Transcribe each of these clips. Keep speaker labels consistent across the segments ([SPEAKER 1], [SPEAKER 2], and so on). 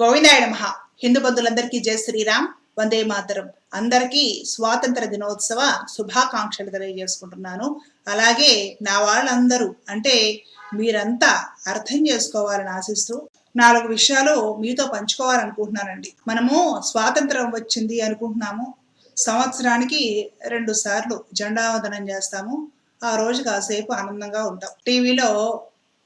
[SPEAKER 1] గోవిందాయ మహా హిందూ బంధువులందరికీ జై శ్రీరామ్. వందే మాతరం. అందరికీ స్వాతంత్ర దినోత్సవ శుభాకాంక్షలు తెలియజేసుకుంటున్నాను. అలాగే నా వాళ్ళందరూ అంటే మీరంతా అర్థం చేసుకోవాలని ఆశిస్తూ నాలుగు విషయాలు మీతో పంచుకోవాలనుకుంటున్నానండి. మనము స్వాతంత్రం వచ్చింది అనుకుంటున్నాము. సంవత్సరానికి రెండు సార్లు జెండా వందనం చేస్తాము. ఆ రోజు కాసేపు ఆనందంగా ఉంటాం. టీవీలో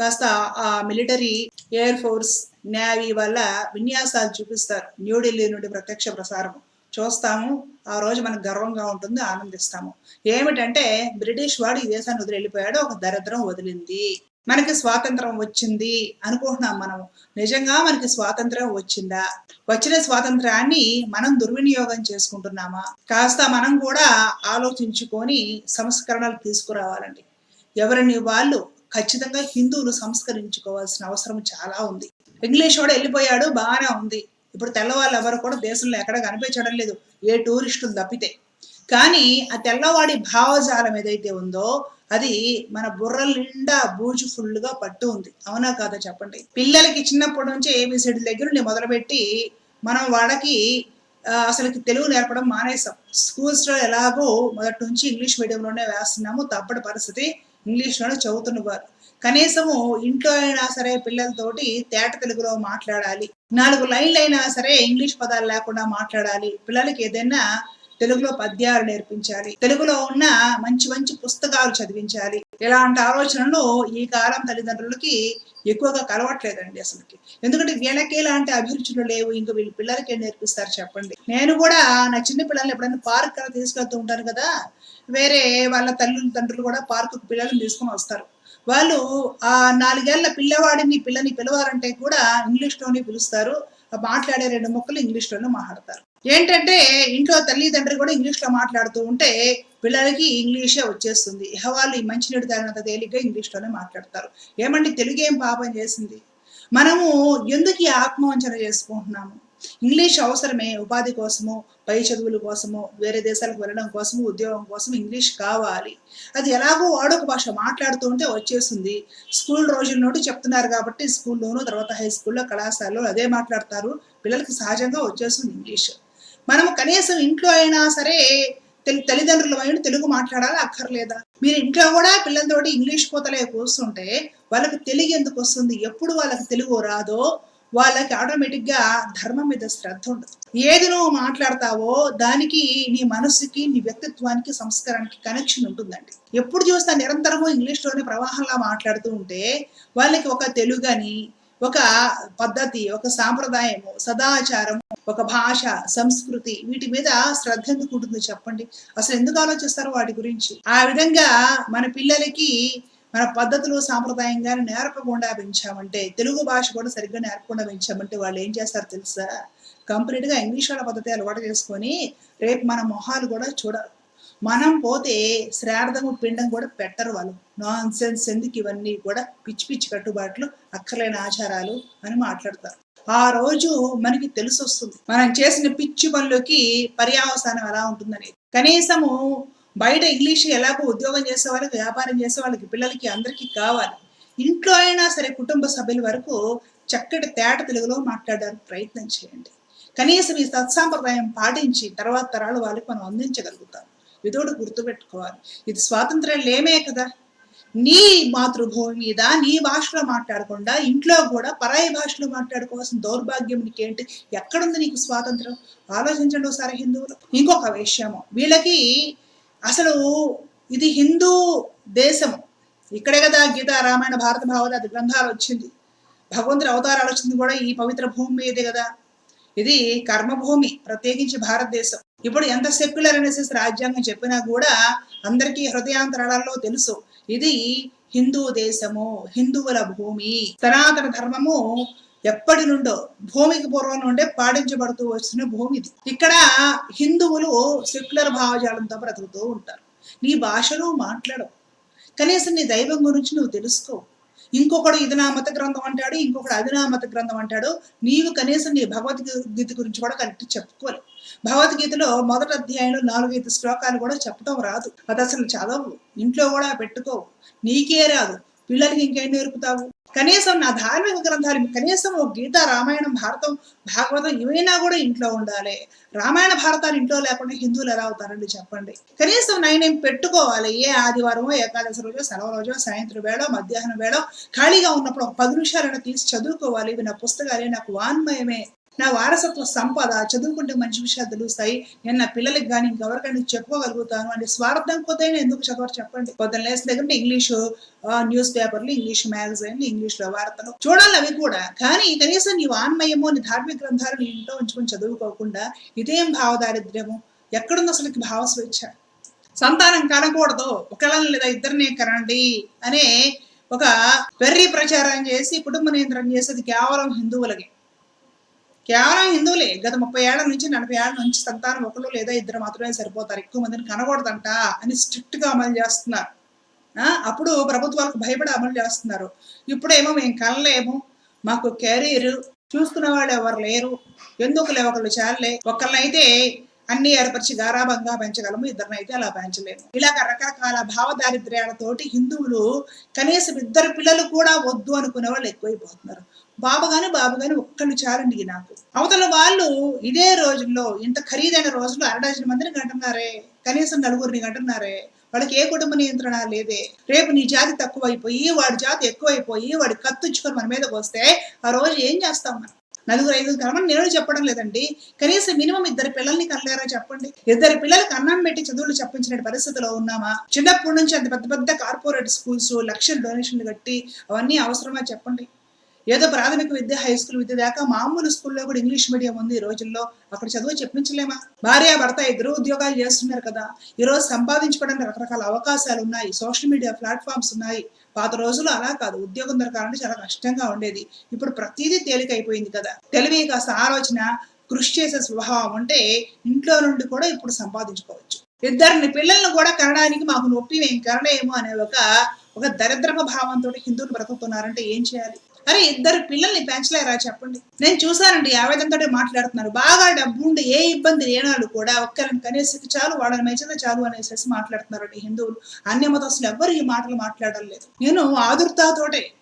[SPEAKER 1] కాస్త ఆ మిలిటరీ ఎయిర్ ఫోర్స్ నేవీ వల్ల విన్యాసాలు చూపిస్తారు. న్యూఢిల్లీ నుండి ప్రత్యక్ష ప్రసారం చూస్తాము. ఆ రోజు మనకు గర్వంగా ఉంటుంది ఆనందిస్తాము. ఏమిటంటే బ్రిటిష్ వాడు ఈ దేశాన్ని వదిలి వెళ్ళిపోయాడు ఒక దరిద్రం వదిలింది. మనకి స్వాతంత్రం వచ్చింది అనుకుంటున్నాం మనం నిజంగా మనకి స్వాతంత్రం వచ్చిందా? వచ్చిన స్వాతంత్రాన్ని మనం దుర్వినియోగం చేసుకుంటున్నామా? కాస్త మనం కూడా ఆలోచించుకొని సంస్కరణలు తీసుకురావాలండి. ఎవరిని వాళ్ళు ఖచ్చితంగా హిందువులు సంస్కరించుకోవాల్సిన అవసరం చాలా ఉంది. ఇంగ్లీష్ కూడా వెళ్ళిపోయాడు బాగానే ఉంది. ఇప్పుడు తెల్లవాళ్ళు ఎవరు కూడా దేశంలో ఎక్కడ కనిపించడం లేదు. ఏ టూరిస్టులు తప్పితే. కానీ ఆ తెల్లవాడి భావజాలం ఏదైతే ఉందో అది మన బుర్ర నిండా బూజు ఫుల్గా పట్టు ఉంది. అవునా కాదా చెప్పండి? పిల్లలకి చిన్నప్పటి నుంచి ఏబిసిడి దగ్గర నుండి మొదలుపెట్టి మనం వాళ్ళకి అసలు అసలుకి తెలుగు నేర్పడం మానేసాం స్కూల్స్లో ఎలాగో మొదటి నుంచి ఇంగ్లీష్ మీడియంలోనే వేస్తున్నాము. తప్పటి పరిస్థితి ఇంగ్లీష్లోనే చదువుతున్నవారు కనీసము ఇంట్లో అయినా సరే పిల్లలతోటి తేట తెలుగులో మాట్లాడాలి. నాలుగు లైన్లు అయినా సరే ఇంగ్లీష్ పదాలు లేకుండా మాట్లాడాలి. పిల్లలకి ఏదైనా తెలుగులో పద్యాలు నేర్పించాలి. తెలుగులో ఉన్న మంచి మంచి పుస్తకాలు చదివించాలి. ఇలాంటి ఆలోచనలు ఈ కాలం తల్లిదండ్రులకి ఎక్కువగా కలవట్లేదండి అసలుకి. ఎందుకంటే వీళ్ళకి ఇలాంటి అభిరుచులు లేవు. ఇంకా వీళ్ళ పిల్లలకి ఏం నేర్పిస్తారు చెప్పండి. నేను కూడా నా చిన్న పిల్లల్ని ఎప్పుడైనా పార్క్ కదా తీసుకెళ్తూ ఉంటాను కదా వేరే వాళ్ళ తల్లి తండ్రులు కూడా పార్కు పిల్లల్ని తీసుకొని వస్తారు. వాళ్ళు ఆ నాలుగేళ్ళ పిల్లవాడిని పిల్లని పిలవాలంటే కూడా ఇంగ్లీష్లోనే పిలుస్తారు. మాట్లాడే రెండు ముక్కలు ఇంగ్లీష్లోనే మాట్లాడతారు. ఏంటంటే ఇంట్లో తల్లిదండ్రులు కూడా ఇంగ్లీష్లో మాట్లాడుతూ ఉంటే పిల్లలకి ఇంగ్లీషే వచ్చేస్తుంది. ఇహ వాళ్ళు ఈ మంచినీడు తగినంత తేలిగ్గా ఇంగ్లీష్లోనే మాట్లాడతారు. ఏమండి తెలుగు ఏం పాపం చేసింది? మనము ఎందుకు ఈ ఆత్మవంచన చేసుకుంటున్నాము? ఇంగ్లీష్ అవసరమే ఉపాధి కోసము పై చదువుల కోసము వేరే దేశాలకు వెళ్ళడం కోసము ఉద్యోగం కోసం ఇంగ్లీష్ కావాలి. అది ఎలాగో వాడొక భాష మాట్లాడుతూ ఉంటే వచ్చేస్తుంది. స్కూల్ రోజుల నుండి చెప్తున్నారు కాబట్టి స్కూల్లోనూ తర్వాత హై స్కూల్లో కళాశాలలో అదే మాట్లాడతారు. పిల్లలకి సహజంగా వచ్చేస్తుంది ఇంగ్లీష్. మనము కనీసం ఇంట్లో అయినా సరే తెలి తల్లిదండ్రుల వైపు తెలుగు మాట్లాడాలి అక్కర్లేదా? మీరు ఇంట్లో కూడా పిల్లలతోటి ఇంగ్లీష్ పోతలే కూర్చుంటే వాళ్ళకి తెలుగు ఎందుకు వస్తుంది? ఎప్పుడు వాళ్ళకి తెలుగు రాదో వాళ్ళకి ఆటోమేటిక్గా ధర్మం మీద శ్రద్ధ ఉండదు. ఏది నువ్వు మాట్లాడతావో దానికి నీ మనసుకి నీ వ్యక్తిత్వానికి సంస్కారానికి కనెక్షన్ ఉంటుందండి. ఎప్పుడు చూసినా నిరంతరము ఇంగ్లీష్లోనే ప్రవాహంలా మాట్లాడుతూ ఉంటే వాళ్ళకి ఒక తెలుగు అని ఒక పద్ధతి ఒక సాంప్రదాయము సదాచారం ఒక భాష సంస్కృతి వీటి మీద శ్రద్ధ ఎందుకు ఉంటుంది చెప్పండి? అసలు ఎందుకు ఆలోచిస్తారు వాటి గురించి? ఆ విధంగా మన పిల్లలకి మన పద్ధతులు సాంప్రదాయంగా నేర్పకుండా పెంచామంటే తెలుగు భాష కూడా సరిగ్గా నేర్పకుండా పెంచామంటే వాళ్ళు ఏం చేస్తారు తెలుసా? కంప్లీట్గా ఇంగ్లీష్ వాళ్ళ పద్ధతి అలవాటు చేసుకొని రేపు మన మొహాలు కూడా చూడాలి మనం పోతే శ్రార్థము పిండం కూడా పెట్టరు వాళ్ళు. నాన్ సెన్స్ ఎందుకు ఇవన్నీ కూడా పిచ్చి పిచ్చి కట్టుబాట్లు అక్కర్లేని ఆచారాలు అని మాట్లాడతారు. ఆ రోజు మనకి తెలిసి వస్తుంది మనం చేసిన పిచ్చి పనులకి పర్యావసానం ఎలా ఉంటుందని కనీసము బయట ఇంగ్లీష్ ఎలాగో ఉద్యోగం చేసే వాళ్ళకి వ్యాపారం చేసే వాళ్ళకి పిల్లలకి అందరికీ కావాలి. ఇంట్లో అయినా సరే కుటుంబ సభ్యుల వరకు చక్కటి తేట తెలుగులో మాట్లాడడానికి ప్రయత్నం చేయండి. కనీసం ఈ సత్సాంప్రదాయం పాటించి తర్వాత తరాలు వాళ్ళకి మనం అందించగలుగుతాం. ఇదోడు గుర్తుపెట్టుకోవాలి. ఇది స్వాతంత్రం లేమే కదా. నీ మాతృభూమి మీద నీ భాషలో మాట్లాడకుండా ఇంట్లో కూడా పరాయి భాషలో మాట్లాడుకోవాల్సిన దౌర్భాగ్యం నీకేంటి? ఎక్కడుంది నీకు స్వాతంత్రం ఆలోచించండి ఒకసారి హిందువులు. ఇంకొక విషయము. వీళ్ళకి అసలు ఇది హిందూ దేశం. ఇక్కడే కదా గీత రామాయణ భారత భాగవత గ్రంథాలు వచ్చింది. భగవంతుడి అవతారాలు వచ్చింది కూడా ఈ పవిత్ర భూమి మీదే కదా. ఇది కర్మభూమి ప్రత్యేకించి భారతదేశం. ఇప్పుడు ఎంత సెక్యులర్ అనేసి రాజ్యాంగం చెప్పినా కూడా అందరికీ హృదయాంతరాలలో తెలుసు. ఇది హిందూ దేశము హిందువుల భూమి. సనాతన ధర్మము ఎప్పటి నుండో భూమికి పూర్వం నుండే పాటించబడుతూ వస్తున్న భూమి ఇది. ఇక్కడ హిందువులు సెక్యులర్ భావజాలంతో బ్రతుకుతూ ఉంటారు. నీ భాషలో మాట్లాడవు. కనీసం నీ దైవం గురించి నువ్వు తెలుసుకో. ఇంకొకడు ఇది నా మత గ్రంథం అంటాడు ఇంకొకడు అది నా మత గ్రంథం అంటాడు. నీవు కనీసం నీ భగవద్గీత గురించి కూడా కరెక్ట్ చెప్పుకోలేవు. భగవద్గీతలో మొదటి అధ్యాయంలో నాలుగైదు శ్లోకాలు కూడా చెప్పడం రాదు. అది అసలు చదవు ఇంట్లో కూడా పెట్టుకోవు. నీకే రాదు. పిల్లలకి ఇంకేం నేర్పుతావు? కనీసం నా ధార్మిక గ్రంథాలు కనీసం ఒక గీత రామాయణం భారతం భాగవతం ఇవైనా కూడా ఇంట్లో ఉండాలి. రామాయణ భారతాలు ఇంట్లో లేకుండా హిందువులు ఎలా అవుతారండి చెప్పండి? కనీసం నైనేం పెట్టుకోవాలి? ఏ ఆదివారమో ఏకాదశి రోజో సెలవు రోజో సాయంత్రం వేళ మధ్యాహ్నం వేళ ఖాళీగా ఉన్నప్పుడు ఒక పది నిమిషాలైనా తీసి చదువుకోవాలి. ఇవి నా పుస్తకాలే నాకు వాన్మయమే నా వారసత్వ సంపద చదువుకుంటే మంచి విషయాలు తెలుస్తాయి. నేను నా పిల్లలకి కానీ ఇంకెవరికైనా చెప్పుకోగలుగుతాను అంటే స్వార్థం కొద్దైనా ఎందుకు చదవరు చెప్పండి. పొద్దున్న లేసిన దగ్గర ఇంగ్లీషు న్యూస్ పేపర్లు ఇంగ్లీష్ మ్యాగజైన్లు ఇంగ్లీష్లో వార్తలు చూడాలి అవి కూడా. కానీ కనీసం నీ వాన్మయము నీ ధార్మిక గ్రంథాలు నీ ఇంట్లో ఉంచుకొని చదువుకోకుండా ఇదేం భావదారిద్ర్యము ఎక్కడుంది అసలు భావ స్వేచ్ఛ? సంతానం కనకూడదు ఒకళ్ళని లేదా ఇద్దరినే కనండి అనే ఒక వెర్రి ప్రచారం చేసి కుటుంబ నియంత్రణ చేసేది కేవలం హిందువులకి. కేవలం హిందువులే. గత ముప్పై ఏళ్ళ నుంచి నలభై ఏళ్ళ నుంచి సంతానం ఒకరు లేదా ఇద్దరు మాత్రమే సరిపోతారు. ఎక్కువ మందిని కనకూడదంట అని స్ట్రిక్ట్గా అమలు చేస్తున్నారు. అప్పుడు ప్రభుత్వాలకు భయపడి అమలు చేస్తున్నారు. ఇప్పుడేమో మేము కనలేము. మాకు కెరీర్ చూసుకునే వాళ్ళు ఎవరు లేరు. ఎందుకులే ఒకళ్ళు చాలే ఒకళ్ళనైతే అన్ని ఏర్పరిచి గారాభంగా పెంచగలము. ఇద్దరినైతే అలా పెంచలేము. ఇలాగ రకరకాల భావదారిద్ర్యాలతోటి హిందువులు కనీసం ఇద్దరు పిల్లలు కూడా వద్దు అనుకునే వాళ్ళు ఎక్కువైపోతున్నారు. బాబు గాని ఒక్కళ్ళు చాలండి నాకు. అవతల వాళ్ళు ఇదే రోజుల్లో ఇంత ఖరీదైన రోజుల్లో అరడజన మందిని కంటున్నారే కనీసం నలుగురిని కంటున్నారే వాళ్ళకి ఏ కుటుంబ నియంత్రణ లేదే. రేపు నీ జాతి తక్కువైపోయి వాడి జాతి ఎక్కువైపోయి వాడి కత్తుంచుకొని మన మీదకి వస్తే ఆ రోజు ఏం చేస్తాం మనం? నలుగురు ఐదుగురు కనమని నేను చెప్పడం లేదండి. కనీసం మినిమం ఇద్దరు పిల్లల్ని కనలేరా చెప్పండి? ఇద్దరు పిల్లలకి అన్నం పెట్టి చదువులు చెప్పించిన పరిస్థితిలో ఉన్నామా? చిన్నప్పటి నుంచి అంత పెద్ద పెద్ద కార్పొరేట్ స్కూల్స్ లక్షల డొనేషన్లు కట్టి అవన్నీ అవసరమా చెప్పండి? ఏదో ప్రాథమిక విద్య హై స్కూల్ విద్య దాకా మామూలు స్కూల్లో కూడా ఇంగ్లీష్ మీడియం ఉంది ఈ రోజుల్లో. అక్కడ చదువు చెప్పించలేమా? భార్య భర్త ఇద్దరు ఉద్యోగాలు చేస్తున్నారు కదా. ఈరోజు సంపాదించుకోవడానికి రకరకాల అవకాశాలు ఉన్నాయి. సోషల్ మీడియా ప్లాట్ఫామ్స్ ఉన్నాయి. పాత రోజులు అలా కాదు. ఉద్యోగం దొరకాలంటే చాలా కష్టంగా ఉండేది. ఇప్పుడు ప్రతిదీ తేలికైపోయింది కదా. తెలివి కాస్త ఆలోచన కృషి చేసే స్వభావం ఉంటే ఇంట్లో నుండి కూడా ఇప్పుడు సంపాదించుకోవచ్చు. ఇద్దరిని పిల్లల్ని కూడా కనడానికి మాకు నొప్పి మేము కనడేమో అనే ఒక ఒక దరిద్రమ భావంతో హిందువులు బ్రతుకుతున్నారంటే ఏం చేయాలి? అరే ఇద్దరు పిల్లల్ని పెంచలేరా చెప్పండి. నేను చూసానండి ఆవేదనతో మాట్లాడుతున్నారు. బాగా డబ్బు ఉండి ఏ ఇబ్బంది లేనాళ్ళు కూడా ఒక్కరిని కనీసం చాలు వాళ్ళని మెచ్చితే చాలు అనేసి మాట్లాడుతున్నారండి హిందువులు. అన్య మతస్తులు ఎవ్వరు ఈ మాటలు మాట్లాడడం లేదు. నేను ఆదుర్తతోటే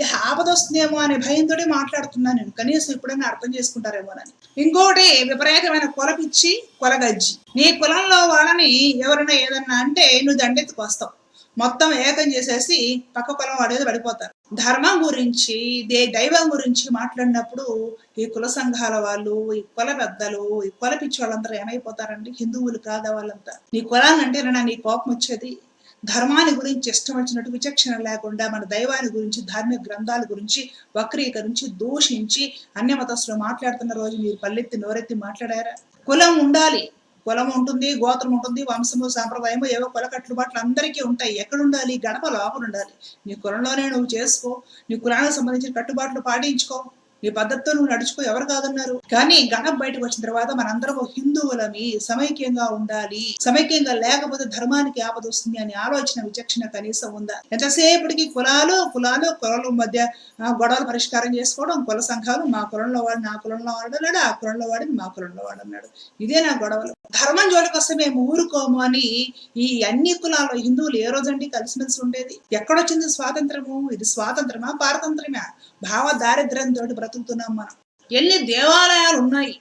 [SPEAKER 1] ఈ ఆపద వస్తుందేమో అనే భయంతో మాట్లాడుతున్నాను నేను. కనీసం ఎప్పుడైనా అర్థం చేసుకుంటారేమోనని ఇంకోటి విపరీతమైన కొలపిచ్చి కొలగజ్జి. నీ కులంలో వాళ్ళని ఎవరైనా ఏదన్నా అంటే నువ్వు దండెత్తుకు వస్తావు. మొత్తం ఏకం చేసేసి పక్క కులం వాడేది పడిపోతారు. ధర్మం గురించి దే దైవం గురించి మాట్లాడినప్పుడు ఈ కుల సంఘాల వాళ్ళు ఈ కుల పెద్దలు ఈ కుల పిచ్చి వాళ్ళందరూ ఏమైపోతారండి? హిందువులు కాదా వాళ్ళంతా? నీ కులాన్ని అంటే నీ కోపం వచ్చేది? ధర్మాన్ని గురించి ఇష్టం వచ్చినట్టు విచక్షణ లేకుండా మన దైవాన్ని గురించి ధార్మిక గ్రంథాల గురించి వక్రీకరించి దూషించి అన్య మతస్థులు మాట్లాడుతున్న రోజు మీరు పల్లెత్తి నోరెత్తి మాట్లాడారా? కులం ఉండాలి. కులం ఉంటుంది గోత్రం ఉంటుంది వంశము సాంప్రదాయము ఏవో కుల కట్టుబాట్లు అందరికీ ఉంటాయి. ఎక్కడ ఉండాలి గడప లోపల ఉండాలి. నీ కులంలోనే నువ్వు చేసుకో. నీ కులానికి సంబంధించిన కట్టుబాట్లు పాటించుకో. ఈ పద్ధతితో నువ్వు నడుచుకో ఎవరు కాదన్నారు? కానీ గణం బయటకు వచ్చిన తర్వాత మనందరం హిందువులమి సమైక్యంగా ఉండాలి. సమైక్యంగా లేకపోతే ధర్మానికి ఆపద వస్తుంది అనే ఆలోచన విచక్షణ కనీసం ఉందా? ఎంతసేపటికి కులాలు కులాలు కులాల మధ్య ఆ, గొడవలు పరిష్కారం చేసుకోవడం? కుల సంఘాలు మా కులంలో వాడు నా కులంలో వాడు అన్నాడు ఆ కులంలో వాడిని మా కులంలో వాడు అన్నాడు. ఇదే నా గొడవలు. ధర్మం జోలికి వస్తే మేము ఊరుకోము అని ఈ అన్ని కులాల్లో హిందువులు ఏ రోజండి కలిసిమెలిసి ఉండేది? ఎక్కడొచ్చింది స్వాతంత్రము? ఇది స్వాతంత్రమా పారతంత్రమా? భావ దారిద్ర్యంతో బ్రతుకుతున్నాం మనం. ఎన్ని దేవాలయాలు ఉన్నాయి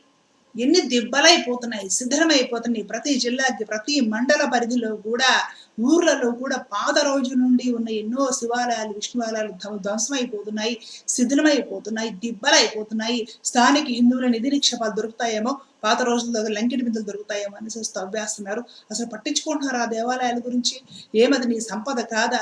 [SPEAKER 1] ఎన్ని దిబ్బలైపోతున్నాయి శిథిలమైపోతున్నాయి ప్రతి జిల్లాకి ప్రతి మండల పరిధిలో కూడా ఊర్లలో కూడా పాత రోజు నుండి ఉన్న ఎన్నో శివాలయాలు విష్ణువాలయాలు ధ్వంసమైపోతున్నాయి శిథిలమైపోతున్నాయి దిబ్బలైపోతున్నాయి. స్థానిక హిందువుల నిధి నిక్షేపాలు దొరుకుతాయేమో పాత రోజుల్లో లంకిటి బిందులు దొరుకుతాయేమో అనేసి తవ్వేస్తున్నారు అసలు పట్టించుకుంటున్నారు ఆ దేవాలయాల గురించి? ఏమది నీ సంపద కాదా?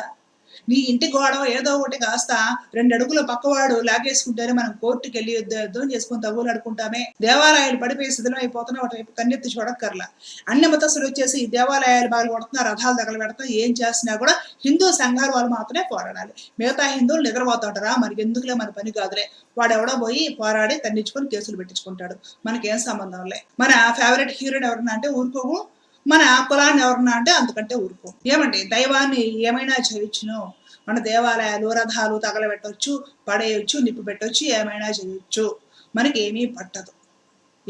[SPEAKER 1] నీ ఇంటి గోడ ఏదో ఒకటి కాస్త రెండు అడుగుల పక్కవాడు లాగేసుకుంటేనే మనం కోర్టుకి వెళ్ళి యుద్ధం చేసుకుని తగులు అడుకుంటామే దేవాలయాలు పడిపోయి శిథిలం అయిపోతున్నా ఒకటి కన్నెత్తి చూడక్కర్లా. అన్ని మతస్థులు వచ్చేసి దేవాలయాలు బాగా కొడుతున్నారు రథాలు తగల పెడతా ఏం చేసినా కూడా హిందూ సంఘాలు వాళ్ళు మాత్రమే పోరాడాలి. మిగతా హిందువులు నిద్రపోతుంటారా? మరి ఎందుకులే మన పని కాదులే. వాడు ఎవడో పోయి పోరాడి తన్నించుకొని కేసులు పెట్టించుకుంటాడు. మనకేం సంబంధం లే. మన ఫేవరెట్ హీరోయిన్ ఎవరన్నా అంటే ఊరుకోకు. మన కులాన్ని ఎవరన్నా అంటే అందుకంటే ఊరుకో. ఏమండి? దైవాన్ని ఏమైనా చేయొచ్చును? మన దేవాలయాలు రథాలు తగలబెట్టవచ్చు పడేయొచ్చు నిప్పు పెట్టొచ్చు ఏమైనా చేయొచ్చు. మనకి ఏమీ పట్టదు.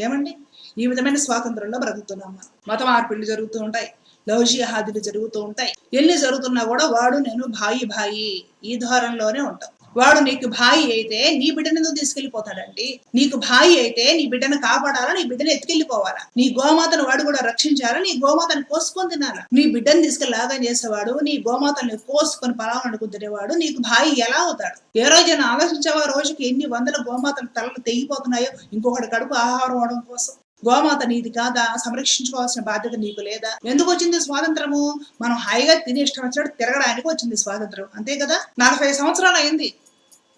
[SPEAKER 1] ఏమండి? ఈ విధమైన స్వాతంత్రంలో బ్రతుకుతున్నాం మనం. మత మార్పిళ్ళు జరుగుతూ ఉంటాయి. లవ్ జిహాదులు జరుగుతూ ఉంటాయి. ఎన్ని జరుగుతున్నా కూడా వాడు నేను భాయి భాయి ఈ ధోరణిలోనే ఉంటాం. వాడు నీకు భాయి అయితే నీ బిడ్డను ఎందుకు తీసుకెళ్ళిపోతాడండి నీకు భాయి అయితే నీ బిడ్డను కాపాడాలా? నీ బిడ్డను ఎత్తుకెళ్ళిపోవాలా నీ గోమాతను వాడు కూడా రక్షించాలా? నీ గోమాతను కోసుకొని తినాలా? నీ బిడ్డను తీసుకెళ్ళి లాగా చేసేవాడు నీ గోమాతల్ని కోసుకొని పొలం వండుకుని నీకు భాయి ఎలా అవుతాడు? ఏ రోజైనా ఆలోచించావా? రోజుకి ఎన్ని వందల గోమాతలు తలలు తెగిపోతున్నాయో? ఇంకొకటి కడుపు ఆహారం అవడం కోసం. గోమాత నీది కాదా? సంరక్షించుకోవాల్సిన బాధ్యత నీకు లేదా? ఎందుకు వచ్చింది స్వాతంత్రము? మనం హాయిగా తిని ఇష్టం వచ్చినట్టు తిరగడానికి వచ్చింది స్వాతంత్రం. అంతే కదా? నలభై సంవత్సరాలు అయింది.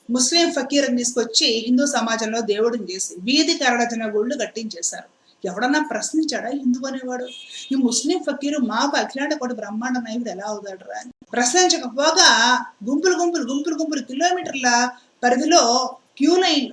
[SPEAKER 1] ముస్లిం ఫకీర్ని తీసుకొచ్చి హిందూ సమాజంలో దేవుడిని చేసి వీధి కరడజన గుళ్ళు కట్టించేశారు. ఎవడన్నా ప్రశ్నించాడా హిందూ అనేవాడు? ఈ ముస్లిం ఫకీరు మాకు అఖిలాండ కూడా బ్రహ్మాండ నాయకుడు ఎలా అవుతాడు రా అని ప్రశ్నించకపోగా గుంపులు గుంపులు గుంపులు గుంపులు కిలోమీటర్ల పరిధిలో క్యూ లైన్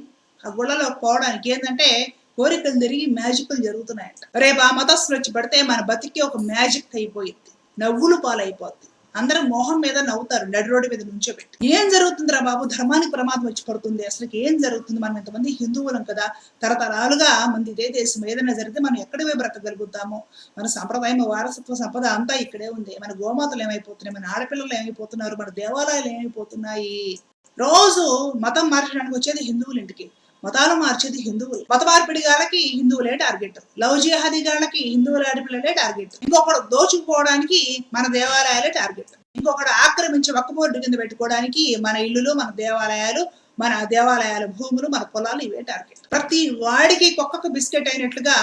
[SPEAKER 1] ఆ గుళ్ళలో పోవడానికి ఏంటంటే కోరికలు తిరిగి మ్యాజిక్లు జరుగుతున్నాయంట. రేపు ఆ మతస్థులు వచ్చి పడితే మన బతికి ఒక మ్యాజిక్ అయిపోయింది. నవ్వులు పాలైపోద్ది అందరూ మోహం మీద నవ్వుతారు నడి రోడ్డు మీద నుంచోబెట్టి. ఏం జరుగుతుందిరా బాబు? ధర్మానికి ప్రమాదం వచ్చి పడుతుంది. అసలు ఏం జరుగుతుంది? మనం ఇంతమంది హిందువులం కదా తరతరాలుగా మంది ఇదే దేశం ఏదైనా జరిగితే మనం ఎక్కడ బ్రతకగలుగుతాము? మన సంప్రదాయం వారసత్వ సంపద అంతా ఇక్కడే ఉంది. మన గోమాతలు ఏమైపోతున్నాయి? మన ఆడపిల్లలు ఏమైపోతున్నారు? మన దేవాలయాలు ఏమైపోతున్నాయి? రోజు మతం మార్చడానికి వచ్చేది హిందువుల ఇంటికి. మతాలు మార్చేది హిందువులు. మత మార్పిడి గాలకి హిందువులే టార్గెట్. లవ్ జిహాదీ గాలకి హిందువుల ఆడపిల్లలే టార్గెట్. ఇంకొకడు దోచుకుపోవడానికి మన దేవాలయాలే టార్గెట్. ఇంకొకడు ఆక్రమించి ఒక్క బోర్డు కింద పెట్టుకోవడానికి మన ఇల్లులు మన దేవాలయాలు మన దేవాలయాల భూములు మన పొలాలు ఇవే టార్గెట్ ప్రతి వాడికి కుక్కకు బిస్కెట్ అయినట్లుగా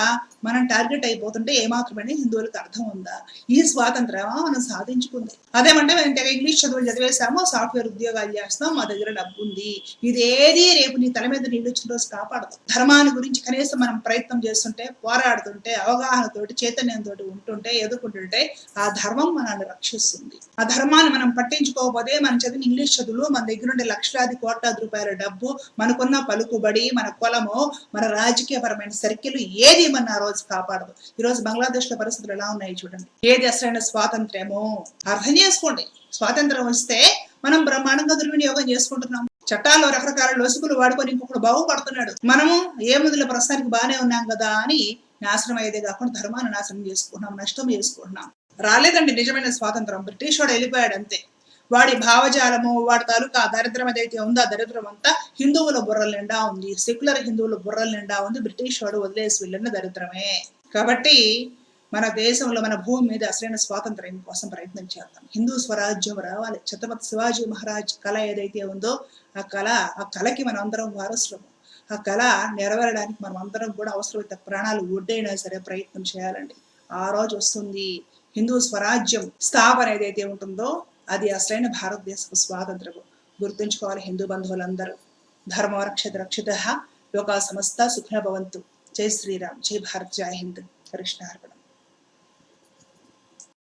[SPEAKER 1] మనం టార్గెట్ అయిపోతుంటే ఏమాత్రమే హిందువులకు అర్థం ఉందా? ఈ స్వాతంత్రం మనం సాధించుకుంది. అదేమంటే మేము తెగ ఇంగ్లీష్ చదువులు చదివేశాము సాఫ్ట్వేర్ ఉద్యోగాలు చేస్తాం మా దగ్గర డబ్బు ఉంది ఇదేది రేపు నీ తల మీద నీళ్ళు వచ్చిన రోజు కాపాడదు. ధర్మాన్ని గురించి కనీసం మనం ప్రయత్నం చేస్తుంటే పోరాడుతుంటే అవగాహనతోటి చైతన్యంతో ఉంటుంటే ఎదుర్కొంటుంటే ఆ ధర్మం మనల్ని రక్షిస్తుంది. ఆ ధర్మాన్ని మనం పట్టించుకోకపోతే మనం చదివిన ఇంగ్లీష్ చదువులు మన దగ్గర ఉండే లక్షలాది కోట్లాది రూపాయల డబ్బు మనకున్న పలుకుబడి మన కులము మన రాజకీయపరమైన సర్కిల్ ఏది మన ఆ రోజు కాపాడదు. ఈ రోజు బంగ్లాదేశ్లో పరిస్థితులు ఎలా ఉన్నాయి చూడండి. ఏది అసలైన స్వాతంత్ర్యము? అర్థం చేసుకోండి. స్వాతంత్రం వస్తే మనం బ్రహ్మాండంగా దుర్వినియోగం చేసుకుంటున్నాం. చట్టాల్లో రకరకాల లొసుకులు వాడుకొని ఇంకొకడు బాగుపడుతున్నాడు. మనము ఏ ముందుల ప్రస్తుతానికి బాగానే ఉన్నాం కదా అని నాశనం అయ్యేదే కాకుండా ధర్మాన్ని నాశనం చేసుకుంటున్నాం నష్టం చేసుకుంటున్నాం. రాలేదండి నిజమైన స్వాతంత్రం బ్రిటిష్ వాడు వెళ్ళిపోయాడు అంతే. వాడి భావజాలము వాడి తాలూకా దరిద్రం ఏదైతే ఉందో ఆ దరిద్రం అంతా హిందువుల బుర్రల నిండా ఉంది. సెక్యులర్ హిందువుల బుర్రల నిండా ఉంది. బ్రిటిష్ వాడు వదిలేసి వెళ్ళిన దరిద్రమే. కాబట్టి మన దేశంలో మన భూమి మీద అసలైన స్వాతంత్రం కోసం ప్రయత్నం చేద్దాం. హిందూ స్వరాజ్యం రావాలి. ఛత్రపతి శివాజీ మహారాజ్ కళ ఏదైతే ఉందో ఆ కళ ఆ కళకి మనం అందరం వారసులము. ఆ కళ నెరవేరడానికి మనం అందరం కూడా అవసరమైతే ప్రాణాలు ఒడ్డైనా సరే ప్రయత్నం చేయాలండి. ఆ రోజు వస్తుంది. హిందూ స్వరాజ్యం స్థాపన ఏదైతే ఉంటుందో అది అసలైన భారతదేశపు స్వాతంత్రము. గుర్తుంచుకోవాలి హిందూ బంధువులందరూ. ధర్మరక్షత రక్షిత లోకా సమస్త సుఖ్న భవంతు. జై శ్రీరామ్. జై భారత్. జై హింద్. కృష్ణ